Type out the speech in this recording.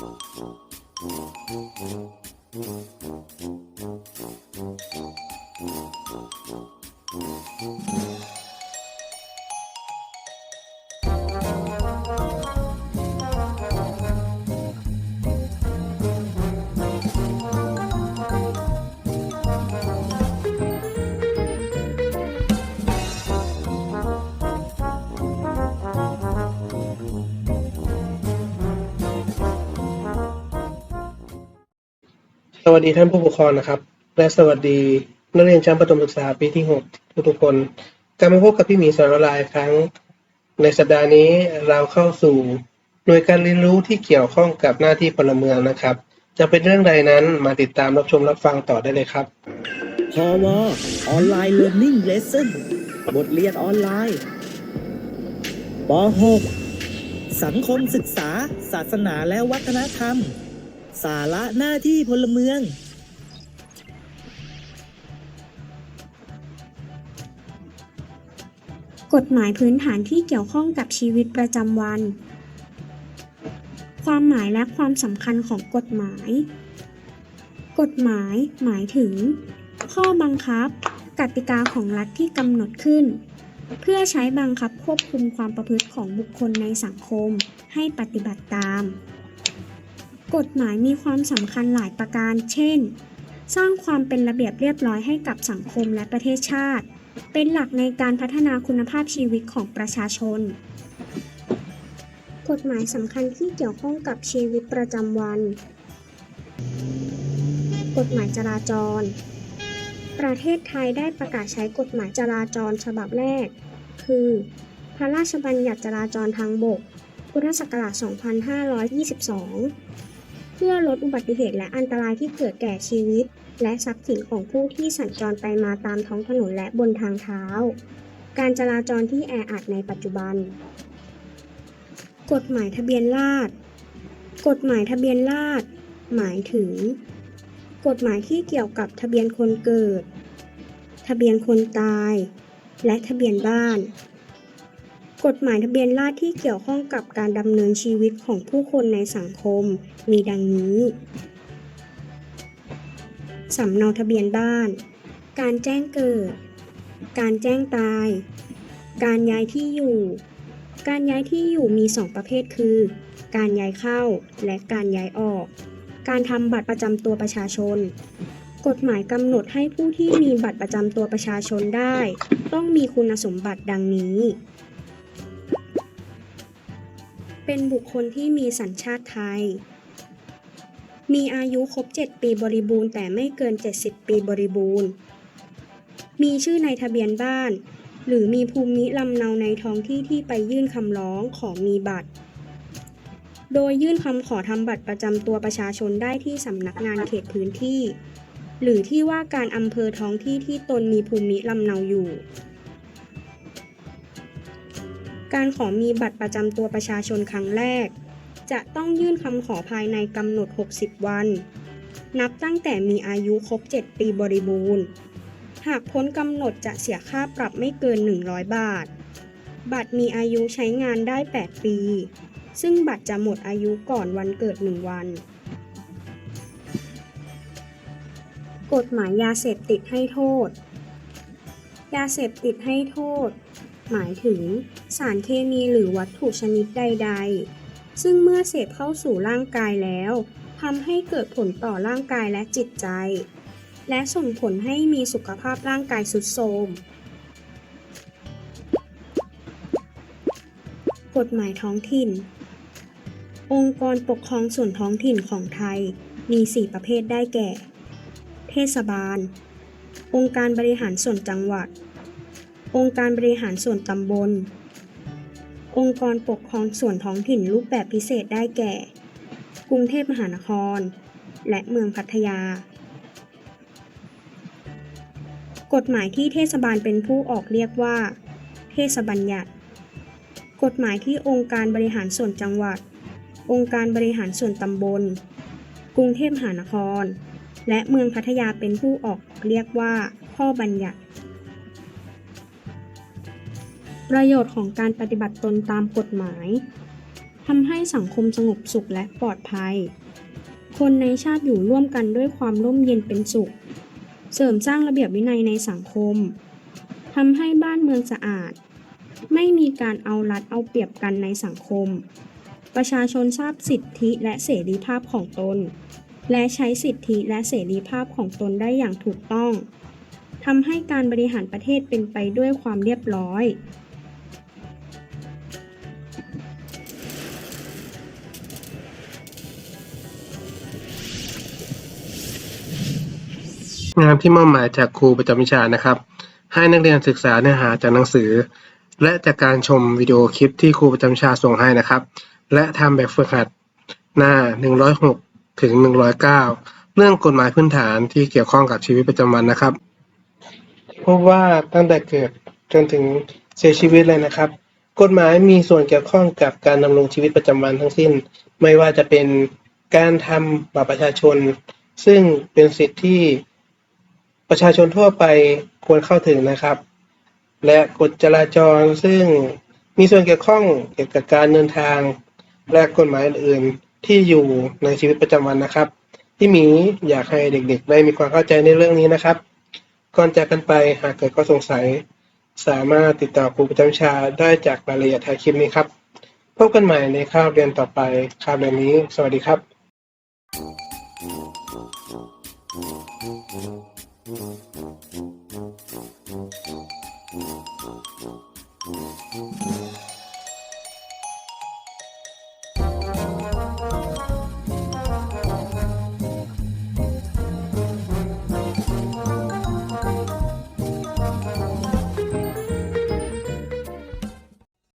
ส วัสดีท่านผู้ปกครองนะครับ และสวัสดีนักเรียนชั้นประถมศึกษาปีที่หกทุกคนกลับมาพบกับพี่หมีสอนออนไลน์ครั้ง ในสัปดาห์นี้เราเข้าสู่หน่วยการเรียนรู้ที่เกี่ยวข้องกับหน้าที่พลเมืองนะครับ จะเป็นเรื่องใดนั้นมาติดตามรับชมรับฟังต่อได้เลยครับพอวออนไลน์เรียนรู้เลส o นบทเรียนออนไลน์ป .6 สังคมศึกษา ศาสนาและวัฒนธรรม สาระหน้าที่พลเมือง กฎหมายพื้นฐานที่เกี่ยวข้องกับชีวิตประจำวัน ความหมายและความสำคัญของกฎหมาย กฎหมายหมายถึง ข้อบังคับ กติกาของรัฐที่กำหนดขึ้น เพื่อใช้บังคับควบคุมความประพฤติของบุคคลในสังคมให้ปฏิบัติตาม กฎหมายมีความสำคัญหลายประการ เช่น สร้างความเป็นระเบียบเรียบร้อยให้กับสังคมและประเทศชาติ เป็นหลักในการพัฒนาคุณภาพชีวิตของประชาชน กฎหมายสำคัญที่เกี่ยวข้องกับชีวิตประจำวัน กฎหมายจราจร ประเทศไทยได้ประกาศใช้กฎหมายจราจรฉบับแรก คือ พระราชบัญญัติจราจรทางบก พุทธศักราช 2522 พื่อลดอุบัติเหตุและอันตรายที่เกิดแก่ชีวิต และทรัพย์สินของผู้ที่สัญจรไปมาตามท้องถนนและบนทางเท้า การจราจรที่แออัดในปัจจุบัน กฎหมายทะเบียนราษฎรกฎหมายทะเบียนราษฎรหมายถึง กฎหมายที่เกี่ยวกับทะเบียนคนเกิด ทะเบียนคนตาย และทะเบียนบ้าน กฎหมายทะเบียนราษฎรที่เกี่ยวข้องกับการดำเนินชีวิตของผู้คนในสังคม มีดังนี้ สำเนาทะเบียนบ้าน การแจ้งเกิด การแจ้งตาย การย้ายที่อยู่ การย้ายที่อยู่มี 2 ประเภทคือ การย้ายเข้าและการย้ายออก การทำบัตรประจำตัวประชาชนกฎหมายกำหนดให้ผู้ที่มีบัตรประจำตัวประชาชนได้ ต้องมีคุณสมบัติดังนี้ เป็นบุคคลที่มีสัญชาติไทย มีอายุครบ 7 ปีบริบูรณ์แต่ไม่เกิน 70 ปีบริบูรณ์ มีชื่อในทะเบียนบ้าน หรือมีภูมิลำเนาในท้องที่ที่ไปยื่นคำร้องขอมีบัตร โดยยื่นคำขอทำบัตรประจำตัวประชาชนได้ที่สำนักงานเขตพื้นที่ หรือที่ว่าการอำเภอท้องที่ที่ตนมีภูมิลำเนาอยู่ การขอมีบัตรประจำตัวประชาชนครั้งแรก จะต้องยื่นคำขอภายในกำหนด 60 วัน นับตั้งแต่มีอายุครบ 7 ปีบริบูรณ์ หากพ้นกำหนดจะเสียค่าปรับไม่เกิน 100 บาท บัตรมีอายุใช้งานได้ 8 ปี ซึ่งบัตรจะหมดอายุก่อนวันเกิด 1 วัน กฎหมายยาเสพติดให้โทษ ยาเสพติดให้โทษ หมายถึง สารเคมีหรือวัตถุชนิดใด ๆ ซึ่งเมื่อเสพเข้าสู่ร่างกายแล้วทำให้เกิดผลต่อร่างกายและจิตใจ และส่งผลให้มีสุขภาพร่างกายสุดโทรมกฎหมายท้องถิ่น องค์กรปกครองส่วนท้องถิ่นของไทยมี 4 ประเภทได้แก่ เทศบาล องค์การบริหารส่วนจังหวัด องค์การบริหารส่วนตำบล องค์กรปกครองส่วนท้องถิ่นรูปแบบพิเศษได้แก่ กรุงเทพมหานคร และเมืองพัทยา กฎหมายที่เทศบาลเป็นผู้ออกเรียกว่า เทศบัญญัติ กฎหมายที่องค์การบริหารส่วนจังหวัด องค์การบริหารส่วนตำบล กรุงเทพมหานคร และเมืองพัทยาเป็นผู้ออกเรียกว่า ข้อบัญญัติ ประโยชน์ของการปฏิบัติตนตามกฎหมายทำให้สังคมสงบสุขและปลอดภัย คนในชาติอยู่ร่วมกันด้วยความร่มเย็นเป็นสุข เสริมสร้างระเบียบวินัยในสังคมทำให้บ้านเมืองสะอาด ไม่มีการเอารัดเอาเปรียบกันในสังคม ประชาชนทราบสิทธิและเสรีภาพของตน และใช้สิทธิและเสรีภาพของตนได้อย่างถูกต้องทำให้การบริหารประเทศเป็นไปด้วยความเรียบร้อย งานที่มอบหมายจากครูประจำวิชานะครับ ให้นักเรียนศึกษาเนื้อหาจากหนังสือ และจากการชมวิดีโอคลิปที่ครูประจำวิชาส่งให้นะครับ และทำแบบฝึกหัดหน้า 106 ถึง 109 เรื่องกฎหมายพื้นฐานที่เกี่ยวข้องกับชีวิตประจำวันนะครับ พบว่าตั้งแต่เกิดจนถึงเสียชีวิตเลยนะครับ กฎหมายมีส่วนเกี่ยวข้องกับการดำรงชีวิตประจำวันทั้งสิ้น ไม่ว่าจะเป็นการทำบัตรประชาชน ซึ่งเป็นสิทธิที่ ประชาชนทั่วไปควรเข้าถึงนะครับ และกฎจราจรซึ่งมีส่วนเกี่ยวข้องเกี่ยวกับการเดินทาง และกฎหมายอื่นๆที่อยู่ในชีวิตประจำวันนะครับ ที่หมีอยากให้เด็กๆ ได้มีความเข้าใจในเรื่องนี้นะครับ ก่อนจากกันไปหากเกิดข้อสงสัย สามารถติดต่อครูประจำวิชาได้จากรายละเอียดท้ายคลิปนี้ครับ พบกันใหม่ในคาบเรียนต่อไปคาบเรียนนี้ สวัสดีครับ Thank